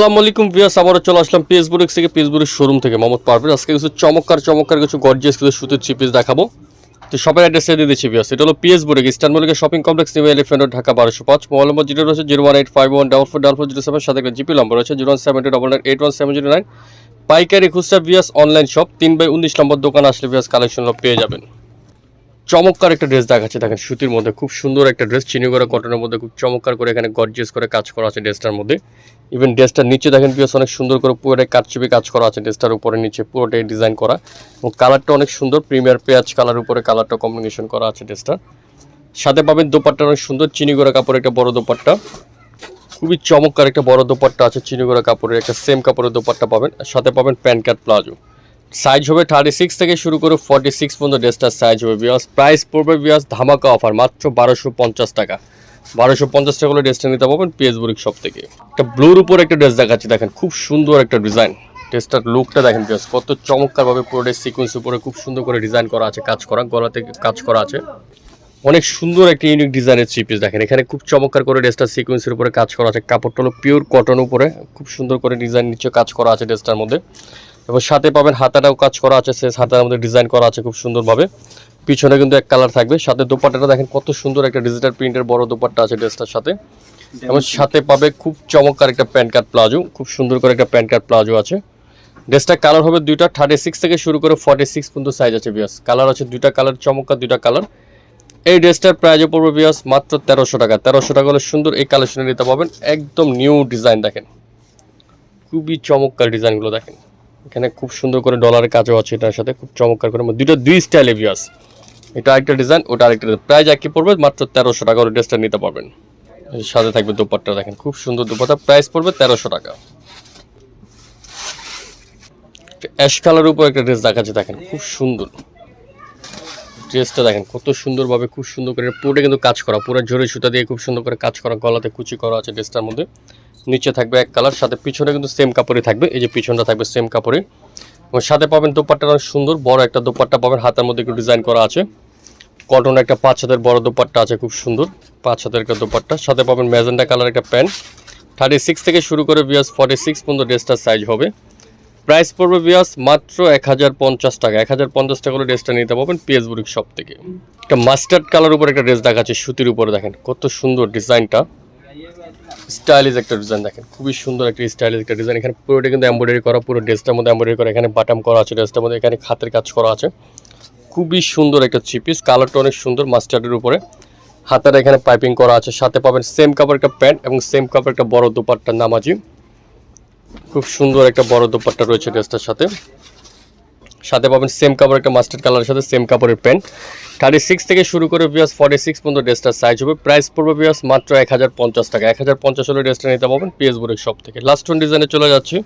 আসসালামু আলাইকুম ভিয়াস আবারও চলে আসলাম পিএসবুরিক্স থেকে পিএসবুরির শোরুম থেকে। মোহাম্মদ পারভেজ, আজকে কিছু চমৎকার চমৎকার কিছু গর্জিয়াস কিছু সুতির চিপিস দেখাবো। তো সবার অ্যাড্রেসে দিয়ে দিচ্ছি ভিয়াস এটা হলো পিএসবুরিক eastern মলিকের shopping complex new elephant Dhaka বারোশো পাঁচ। মোবাইল নম্বর জিরো রয়েছে zero one eight five one double four double four zero seven সাথে জিপি নম্বর রয়েছে zero one seven two double nine eight one seven zero nine পাইকারি খুচরা ভিয়াস online shop তিন by উনিশ নম্বর দোকান আসলে ভিয়াস কালেকশন পেয়ে যাবেন। চমৎকার একটা ড্রেস দেখাচ্ছে। দেখেন, সুতির মধ্যে খুব সুন্দর একটা ড্রেস চিনি করা কটনের মধ্যে খুব চমৎকার করে এখানে গর্জিয়াস করে কাজ করা আছে ড্রেসটার মধ্যে। ইভেন ড্রেসটার নিচে দেখেন পিয়াস অনেক সুন্দর করে পুরোটাই কাটচুপি কাজ করা আছে ড্রেসটার উপরে, নিচে পুরোটাই ডিজাইন করা। এবং কালারটা অনেক সুন্দর প্রিমিয়ার পেঁয়াজ কালার উপরে কালারটা কম্বিনেশন করা আছে ড্রেসটা সাথে পাবেন দোপাট্টা, অনেক সুন্দর চিনি করা কাপড় একটা বড় দোপাট্টা। খুবই চমৎকার একটা বড় দোপাট্টা আছে চিনি করা কাপড়ের, একটা সেম কাপড়ের দোপাট্টা পাবেন। সাথে পাবেন প্যান্ট কাট প্লাজো। সাইজ হবে থার্টি সিক্স থেকে শুরু করে ফর্টি সিক্স পর্যন্ত ড্রেসটার সাইজ হবে বিয়াস প্রাইস পড়বে বিয়াস ধামাকা অফার মাত্র বারোশো পঞ্চাশ টাকা। বারোশো পঞ্চাশ টাকা করে ড্রেসটা নিতে পারবেন পিএস বুরিক শপ থেকে। একটা ব্লুর উপর একটা ড্রেস দেখাচ্ছি, দেখেন, খুব সুন্দর একটা ডিজাইন ড্রেসটার লুকটা দেখেন বিয়াস কত চমৎকারভাবে পুরো ড্রেস সিকোয়েন্স উপরে খুব সুন্দর করে ডিজাইন করা আছে, কাজ করা গলা থেকে কাজ করা আছে। অনেক সুন্দর একটা ইউনিক ডিজাইনের থ্রি পিস দেখেন, এখানে খুব চমৎকার করে ড্রেসটা সিকোয়েন্সের উপরে কাজ করা আছে। কাপড়টা হলো পিওর কটন উপরে, খুব সুন্দর করে ডিজাইন নিচে কাজ করা আছে ড্রেসটার মধ্যে। এবং সাথে পাবেন হাতাটাও কাজ করা আছে সে হাতার মধ্যে ডিজাইন করা আছে খুব সুন্দরভাবে। পিছনে কিন্তু এক কালার থাকবে, সাথে দোপাট্টাটা দেখেন কত সুন্দর একটা ডিজিটাল প্রিন্টের বড় দোপাট্টা আছে ড্রেসটার সাথে। এবং সাথে পাবে খুব চমৎকার একটা প্যান্ট কার্ড প্লাজো, খুব সুন্দর করে একটা প্যান্ট কার্ড প্লাজো আছে। ড্রেসটা কালার হবে দুইটা থার্টি সিক্স থেকে শুরু করে ফর্টি সিক্স পর্যন্ত সাইজ আছে বিয়াস কালার আছে দুইটা কালার চমৎকার দুইটা কালার এই ড্রেসটার প্রাইজও পড়বে বিয়াস মাত্র তেরোশো টাকা। তেরোশো টাকা হলে সুন্দর এই কালেকশনে নিতে পাবেন, একদম নিউ ডিজাইন দেখেন। খুবই চমৎকার ডিজাইনগুলো দেখেন। এখানে খুব সুন্দর করে ডলারের কাজও আছে এটার সাথে, খুব চমৎকার করে। দুটো দুই স্টাইলে বিয়াস এটা আরেকটা ডিজাইন ওটা আরেকটা প্রাইস একই পড়বে, মাত্র তেরোশো টাকা করে ড্রেসটা নিতে পারবেন। সাথে থাকবে দুপাট্টা, দেখেন, খুব সুন্দর দুপাট্টা। প্রাইস পড়বে তেরোশো টাকা। অ্যাশ কালারের উপর একটা ড্রেস দেখাচ্ছে, দেখেন, খুব সুন্দর। ড্রেসটা দেখেন, কত সুন্দরভাবে খুব সুন্দর করে, পুরোটা কিন্তু কাজ করা, পুরো ঝরে সুতা দিয়ে খুব সুন্দর করে কাজ করা, গলাতে কুচি করা আছে ড্রেসটার মধ্যে। নিচে থাকবে এক কালার সাথে পিছনে কিন্তু সেম কাপড়ই থাকবে, এই যে পিছনটা থাকবে সেম কাপড়ে এবং সাথে পাবেন দোপাট্টা অনেক সুন্দর, বড় একটা দোপাট্টা পাবেন, হাতের মধ্যে একটু ডিজাইন করা আছে। কটন একটা পাঁচ হাতের বড় দোপাট্টা আছে, খুব সুন্দর, পাঁচ হাতের একটা দোপাট্টা। সাথে পাবেন ম্যাজেন্ডা কালার একটা প্যান্ট থার্টি সিক্স থেকে শুরু করে বিয়াস ফর্টি সিক্স পর্যন্ত ড্রেসটার সাইজ হবে। প্রাইস পড়বে বিয়াস মাত্র এক হাজার পঞ্চাশ টাকা। এক হাজার পঞ্চাশ টাকা করে ড্রেসটা নিতে পারবেন পিএস শপ থেকে। একটা মাস্টার্ড কালার উপর একটা ড্রেস দেখাচ্ছে, সুতির উপরে দেখেন, কত সুন্দর ডিজাইনটা স্টাইলিশ একটা ডিজাইন দেখেন। খুবই সুন্দর একটা স্টাইলিশ একটা ডিজাইন এখানে পুরোটা কিন্তু এমব্রয়ডারি করা, পুরো ড্রেসটার মধ্যে এমব্রয়ডারি করা, এখানে বাটাম করা আছে ড্রেসটার মধ্যে এখানে হাতের কাজ করা আছে। খুবই সুন্দর একটা থ্রি পিস কালারটা অনেক সুন্দর মাস্টার্ডের উপরে। হাতের এখানে পাইপিং করা আছে। সাথে পাবেন সেম কাপড় একটা প্যান্ট এবং সেম কাপড় একটা বড় দোপাট্টার নামাজি। খুব সুন্দর একটা বড় দোপাট্টা রয়েছে ড্রেসটার সাথে। সাথে পাবেন সেম কাপড় একটা মাস্টার্ড কালারের সাথে সেম কাপড়ের প্যান্ট থার্টি সিক্স থেকে শুরু করে বিয়াস ফর্টি সিক্স পর্যন্ত ড্রেসটার সাইজ হবে। প্রাইস পড়বে বিয়াস মাত্র এক হাজার পঞ্চাশ টাকা। এক হাজার পঞ্চাশ হলে ড্রেসটা নিতে পারবেন পিএস বোর্ডের শপ থেকে। লাস্ট ওয়ান ডিজাইনে চলে যাচ্ছি।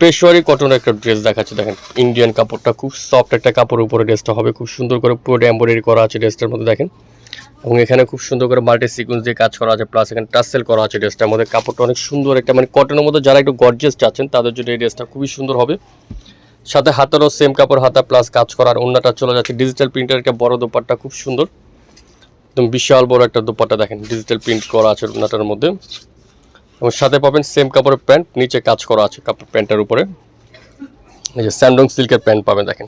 পেশোয়ারি কটনের একটা ড্রেস দেখাচ্ছে। দেখেন ইন্ডিয়ান কাপড়টা খুব সফট একটা কাপড়ের উপরে ড্রেসটা হবে। খুব সুন্দর করে পুরো এম্ব্রয়ডারি করা আছে ড্রেসটার মধ্যে, দেখেন। এবং এখানে খুব সুন্দর করে মাল্টি সিকুয়েন্স দিয়ে কাজ করা আছে। প্লাস এখানে টাসেল করা আছে ড্রেসটার মধ্যে। কাপড়টা অনেক সুন্দর একটা মানে কটনের মধ্যে যারা একটু গর্জেস চাচ্ছেন, তাদের জন্য এই ড্রেসটা খুবই সুন্দর হবে। সাথে হাতেরও সেম কাপড়, হাতা প্লাস কাজ করার অন্যটা চলে যাচ্ছে। ডিজিটাল প্রিন্টের একটা বড় দোপাট্টা খুব সুন্দর। একদম বিশাল বড় একটা দোপাট্টা দেখেন ডিজিটাল প্রিন্ট করা আছে ওনাটার মধ্যে। এবং সাথে পাবেন সেম কাপড়ের প্যান্ট, নিচে কাজ করা আছে কাপড় প্যান্টের উপরে। এই যে স্যান্ডং সিল্কের প্যান্ট পাবেন দেখেন।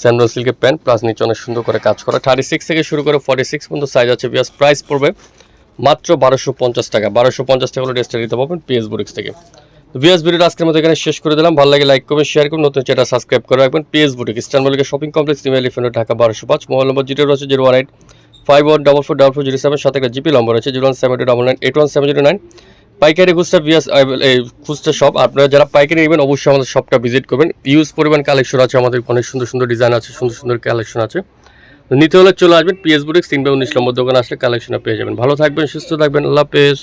স্যান্ডং সিল্কের প্যান্ট প্লাস নিচে অনেক সুন্দর করে কাজ করা। থার্টি সিক্স থেকে শুরু করে ফর্টি সিক্স পর্যন্ত সাইজ আছে বিয়াস প্রাইস পড়বে মাত্র বারোশো পঞ্চাশ টাকা। বারোশো পঞ্চাশ টাকা হলে ড্রেসটা নিতে পারবেন পিএস বুরিক্স থেকে। ভিএস ভিডিও আজকের মতো এখানে শেষ করে দিলাম। ভালো লাগে লাইক করবেন শেয়ার করুন, নতুন চ্যানেল সাবস্ক্রাইব করে রাখবেন। PS boutique Eastern মলিকের shopping complex new Elephant Dhaka, বারোশো পাঁচ। মোবাইল নম্বর জিরো রয়েছে zero one eight five one double four double four zero seven সাথে একটা জিপি নম্বর আছে zero one seven two double nine eight one seven zero nine পাইকারি খুচরা VS এই খুচরা শপ আপনারা যারা পাইকারি নেবেন, অবশ্যই আমাদের শপটা ভিজিট করবেন। ইউজ পরিমাণ কালেকশন আছে আমাদের, অনেক সুন্দর সুন্দর ডিজাইন আছে, সুন্দর সুন্দর কালেকশন আছে। নিতে হলে চলে আসবেন পিএস বুটিক্স তিন বা উনিশ নম্বর দোকান আসলে কালেকশনটা পেয়ে যাবেন। ভালো থাকবেন, সুস্থ থাকবেন, আল্লাহ হাফেজ।